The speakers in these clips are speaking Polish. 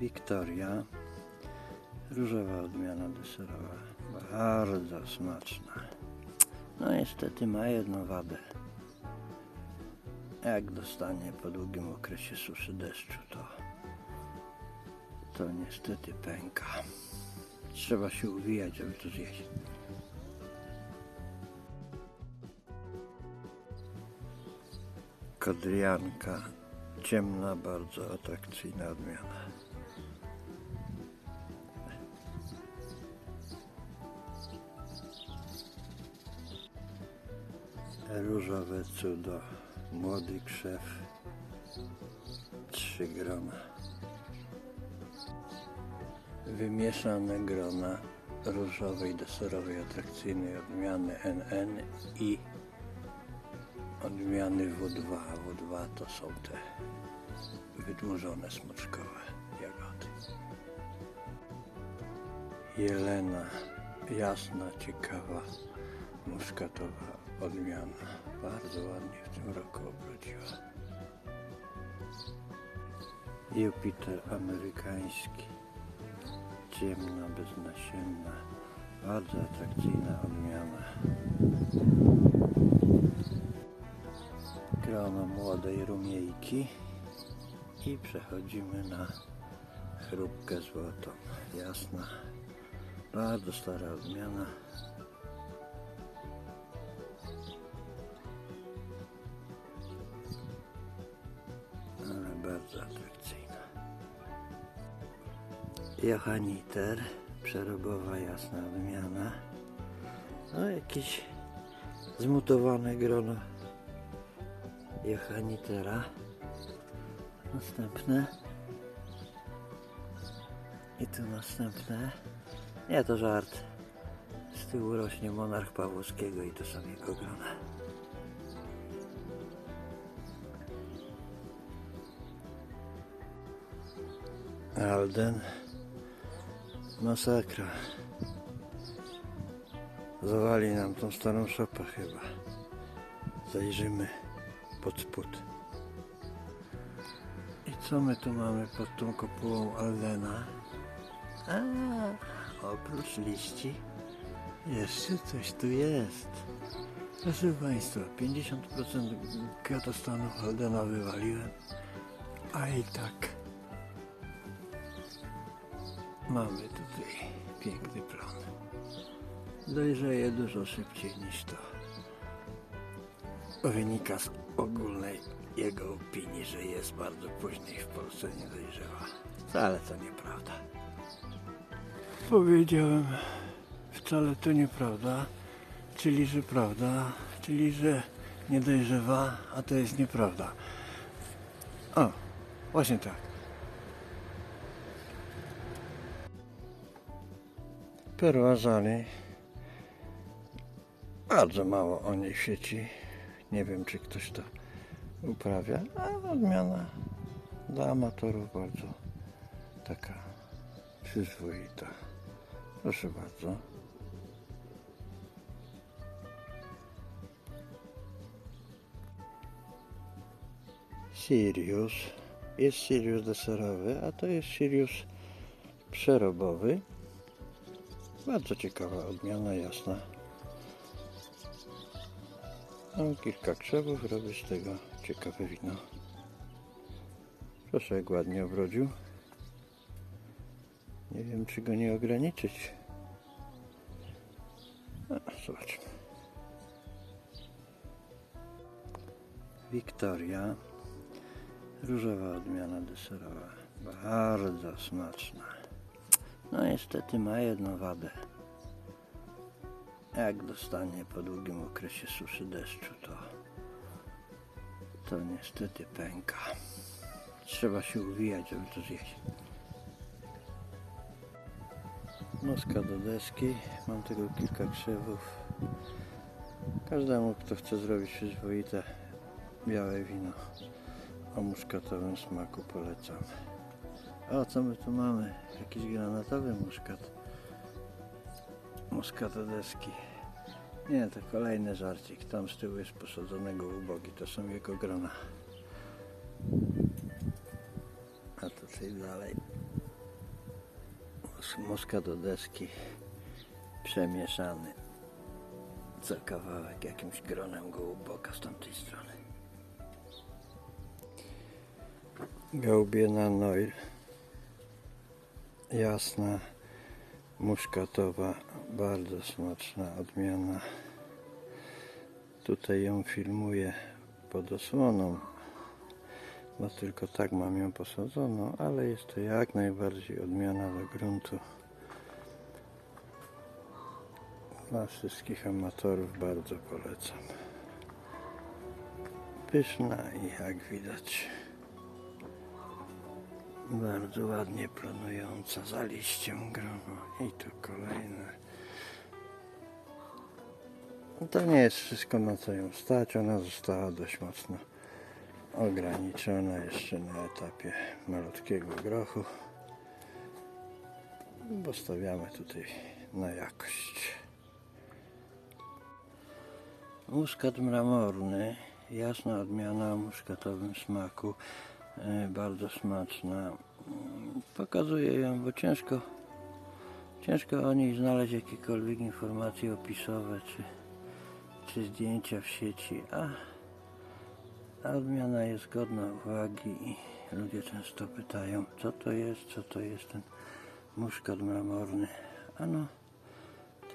Wiktoria. Różowa odmiana deserowa. Bardzo smaczna. No niestety ma jedną wadę. Jak dostanie po długim okresie suszy deszczu, to to niestety pęka. Trzeba się uwijać, żeby to zjeść. Kodrianka. Ciemna, bardzo atrakcyjna odmiana. Różowe cudo. Młody krzew. Trzy grona. Wymieszane grona różowej, deserowej, atrakcyjnej odmiany NN i odmiany W2. W2 to są te wydłużone smoczkowe jagody. Jelena, jasna, ciekawa, muszkatowa odmiana. Bardzo ładnie w tym roku obrodziła. Jupiter amerykański, ciemna, beznasienna, bardzo atrakcyjna odmiana. grono młodej rumiejki i przechodzimy na chrupkę złotą. Jasna, bardzo stara odmiana. Atrakcyjna. Johanniter, przerobowa jasna odmiana. No jakieś zmutowane grono Johannitera. Następne. I tu następne. Nie, to żart. Z tyłu rośnie monarch Pawłowskiego i to są jego grona. Alden. Masakra. Zawali nam tą starą szopę chyba. Zajrzymy pod spód. I co my tu mamy pod tą kopułą Aldena? A, oprócz liści jeszcze coś tu jest. Proszę Państwa, 50% kwiatostanu Aldena wywaliłem, a i tak mamy tutaj piękny plon. Dojrzeje dużo szybciej niż to wynika z ogólnej jego opinii, że jest bardzo później w Polsce nie dojrzewa. Wcale to nieprawda. Powiedziałem, wcale to nieprawda, czyli że prawda, czyli że nie dojrzewa, a to jest nieprawda. O, właśnie tak. Perłazali. Bardzo mało o niej w sieci. Nie wiem, czy ktoś to uprawia, a odmiana dla amatorów bardzo taka przyzwoita. Proszę bardzo. Sirius. Jest Sirius deserowy, a to jest Sirius przerobowy. Bardzo ciekawa odmiana, jasna. Mam kilka krzewów, robię z tego ciekawe wino. Proszę, jak ładnie obrodził. Nie wiem, czy go nie ograniczyć. A, zobaczmy. Wiktoria. Różowa odmiana deserowa. Bardzo smaczna. No niestety ma jedną wadę. Jak dostanie po długim okresie suszy deszczu, to to niestety pęka. Trzeba się uwijać, żeby to zjeść. Noska do deski. Mam tego kilka krzewów. Każdemu, kto chce zrobić przyzwoite białe wino o muszkatowym smaku polecam. O, co my tu mamy? Jakiś granatowy muszkat. Muszkat do deski. Nie, to kolejny żarcik. Tam z tyłu jest posadzonego ubogi. To są jego grona. A tutaj dalej mus, muska do deski przemieszany co kawałek jakimś gronem gołąboka z tamtej strony. Gałbiena Noil. Jasna, muszkatowa, bardzo smaczna odmiana. Tutaj ją filmuję pod osłoną, bo tylko tak mam ją posadzoną, ale jest to jak najbardziej odmiana do gruntu. Dla wszystkich amatorów bardzo polecam. Pyszna i jak widać bardzo ładnie planująca za liściem grono i tu kolejne. To nie jest wszystko na co ją stać, ona została dość mocno ograniczona jeszcze na etapie malutkiego grochu, bo stawiamy tutaj na jakość. Muskat mramorny, jasna odmiana o muszkatowym smaku, bardzo smaczna. Pokazuję ją, bo ciężko, ciężko o niej znaleźć jakiekolwiek informacje opisowe czy, czy zdjęcia w sieci, a, a odmiana jest godna uwagi i ludzie często pytają, co to jest, co to jest ten muszkat mramorny. Ano,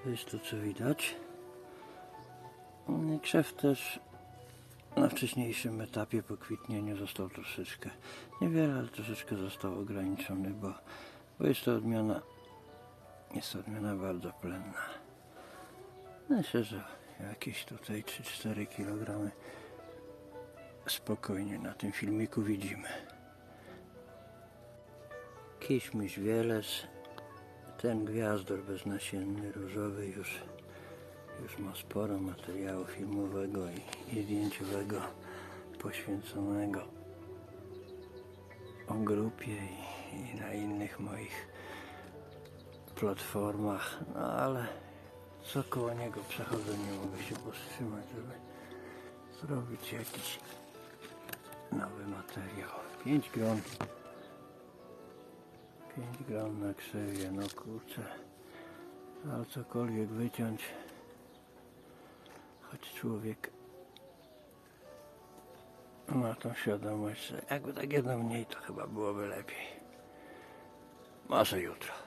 to jest to, co widać. Krzew też na wcześniejszym etapie po kwitnieniu został troszeczkę, niewiele, ale troszeczkę został ograniczony, bo, bo jest to odmiana, jest to odmiana bardzo plenna. Myślę, że jakieś tutaj 3-4 kg spokojnie na tym filmiku widzimy. Kiśmiś wielec, ten gwiazdor beznasienny, różowy już już ma sporo materiału filmowego i, i zdjęciowego poświęconego o grupie i, i na innych moich platformach, no ale co koło niego przechodzę, nie mogę się powstrzymać, żeby zrobić jakiś nowy materiał. 5 gron 5 gram na krzewie, no kurczę, ale cokolwiek wyciąć choć człowiek ma tą świadomość, że jakby tak jedno mniej, to chyba byłoby lepiej. Może jutro.